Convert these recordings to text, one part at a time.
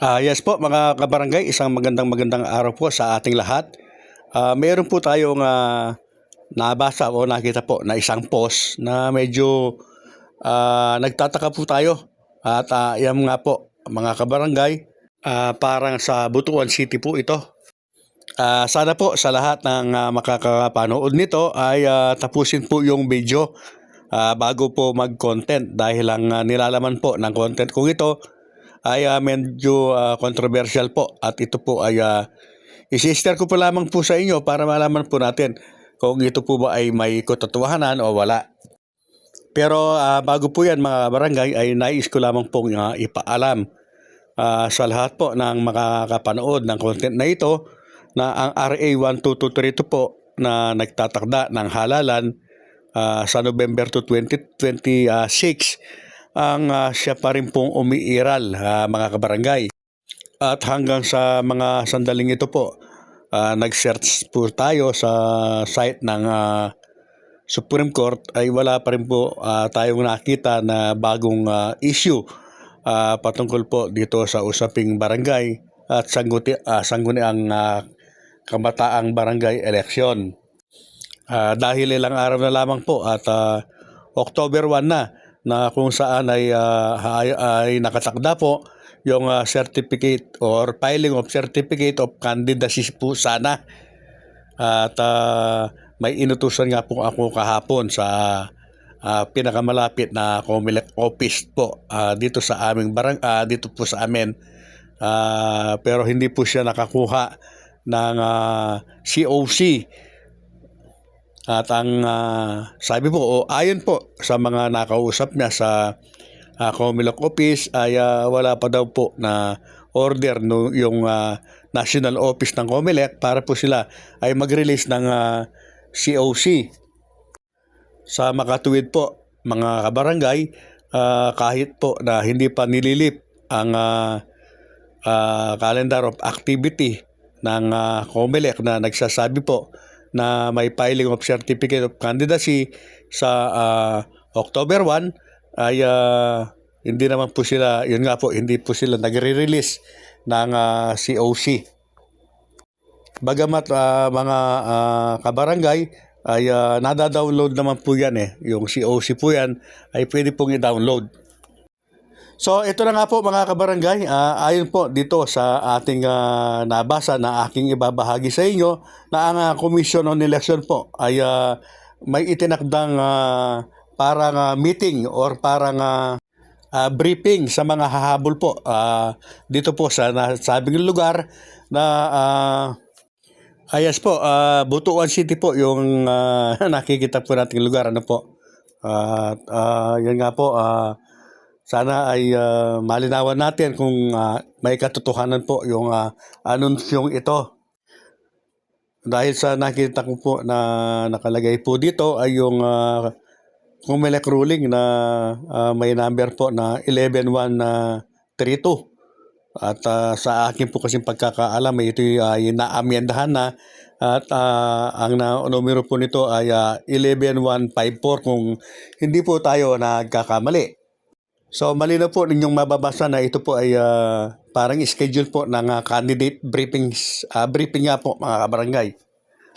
Ah, yes po mga kabarangay, isang magandang magandang araw po sa ating lahat. Ah, meron po tayong ah, nabasa o nakita po na isang post na medyo ah, nagtataka po tayo. At ah, yan nga po mga kabarangay, ah, parang sa Butuan City po ito. Ah, sana po sa lahat ng ah, makakapanood nito ay ah, tapusin po yung video ah, bago po mag-content dahil ang ah, nilalaman po ng content kong ito ay ah, medyo ah, controversial po at ito po ay uh, isi-share ko po lamang po sa inyo para malaman po natin kung ito po ba ay may katotohanan o wala. Pero ah, bago po yan mga barangay ay nais ko lamang pong ah, ipaalam ah, sa lahat po ng makakapanood ng content na ito na ang RA 12232 po na nagtatakda ng halalan ah, sa November to 2026 ang ah, siya pa rin pong umiiral ah, mga kabarangay. At hanggang sa mga sandaling ito po, ah, nag-search po tayo sa site ng ah, Supreme Court ay wala pa rin po ah, tayong nakita na bagong ah, issue ah, patungkol po dito sa usaping barangay at sangguti, ah, sangguniang ah, kamataang barangay election. Ah, dahil ilang araw na lamang po at ah, October 1 na na kung saan ay, ah, ay, ay nakatakda po yung ah, certificate or filing of certificate of candidacy po sana. At ah, may inutusan nga po ako kahapon sa ah, pinakamalapit na Comelec office po ah, dito sa aming barang ah, dito po sa amin. Ah, pero hindi po siya nakakuha ng ah, COC. At ang ah, sabi po, o ayon po sa mga nakausap niya sa uh, Comelec Office ay ah, wala pa daw po na order no, yung ah, National Office ng Comelec para po sila ay mag-release ng ah, COC. Sa makatuwid po, mga kabarangay, ah, kahit po na hindi pa nililip ang ah, ah, calendar of activity ng uh, COMELEC na nagsasabi po na may filing of certificate of candidacy sa ah, October 1 ay ah, hindi naman po sila, yun nga po, hindi po sila nagre-release ng ah, COC. Bagamat ah, mga ah, kabarangay ay ah, nada-download naman po yan eh. Yung COC po yan ay pwede pong i-download. So ito na nga po mga kabarangay, Ah, ayon po dito sa ating ah, nabasa na aking ibabahagi sa inyo na ang ah, Commission on Election po ay ah, may itinakdang ah, parang ah, meeting or parang ah, ah, briefing sa mga hahabol po. Ah, dito po sa nasabing lugar na ah, ayas po, ah, Butuan City po yung ah, nakikita po nating lugar. Ano po. At ah, yan nga po ah, sana ay ah, malinawan natin kung ah, may katotohanan po yung uh, anunsyong ito. Dahil sa nakita ko po na nakalagay po dito ay yung uh, Comelec ruling na ah, may number po na 11132. At ah, sa akin po kasing pagkakaalam ay ito ay naamyendahan na at ah, ang na, numero po nito ay ah, 11154 kung hindi po tayo nagkakamali. So malinaw po ninyong mababasa na ito po ay ah, parang schedule po ng ah, candidate briefings, ah, briefing nga po mga kabarangay.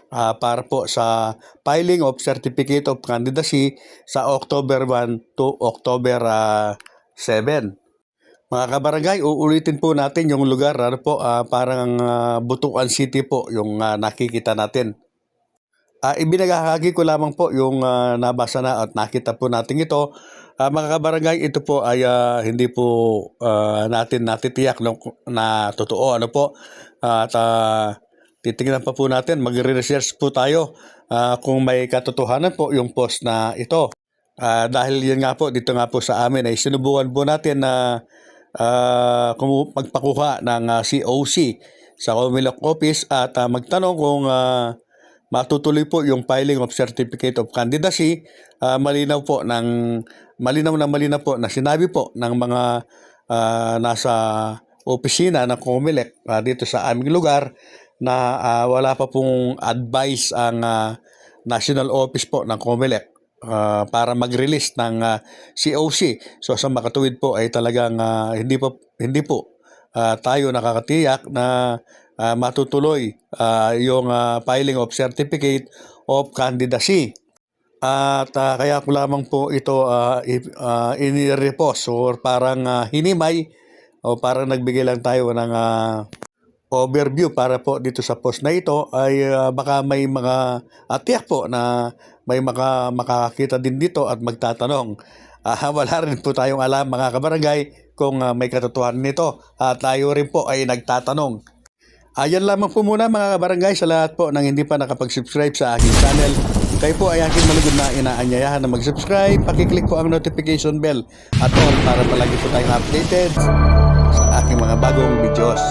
Ah, para po sa filing of certificate of candidacy sa October 1 to October ah, 7. Mga kabarangay, uulitin po natin yung lugar, ano po, ah, parang ah, Butuan City po yung ah, nakikita natin. Ah, ibinagahagi ko lamang po yung ah, nabasa na at nakita po natin ito. Ah, mga kabarangay, ito po ay ah, hindi po ah, natin natitiyak no, na totoo. Ano po? At ah, titingnan pa po natin, magre-research po tayo ah, kung may katotohanan po yung post na ito. Ah, dahil yun nga po, dito nga po sa amin ay sinubukan po natin na kumu- magpakuha ng ah, COC sa Comelec Office at ah, magtanong kung ah, matutuloy po yung filing of certificate of candidacy ah, malinaw po ng malinaw na malinaw po na sinabi po ng mga ah, nasa opisina ng Comelec ah, dito sa aming lugar na ah, wala pa pong advice ang ah, national office po ng Comelec ah, para mag-release ng ah, COC. So sa makatuwid po ay talagang ah, hindi po hindi po ah, tayo nakakatiyak na ah, matutuloy ah, yung ah, filing of certificate of candidacy. At ah, kaya ko lamang po ito uh, inirepos or parang ah, hinimay o parang nagbigay lang tayo ng ah, overview para po dito sa post na ito ay ah, baka may mga atiyak po na may maka, makakakita din dito at magtatanong. Ah, wala rin po tayong alam mga kabarangay kung ah, may katotohanan nito at tayo rin po ay nagtatanong. Ayan lamang po muna mga kabarangay sa lahat po ng hindi pa nakapag-subscribe sa aking channel. Kayo po ay aking malugod na inaanyayahan na mag-subscribe. Pakiclick po ang notification bell at all para palagi po tayong updated sa aking mga bagong videos.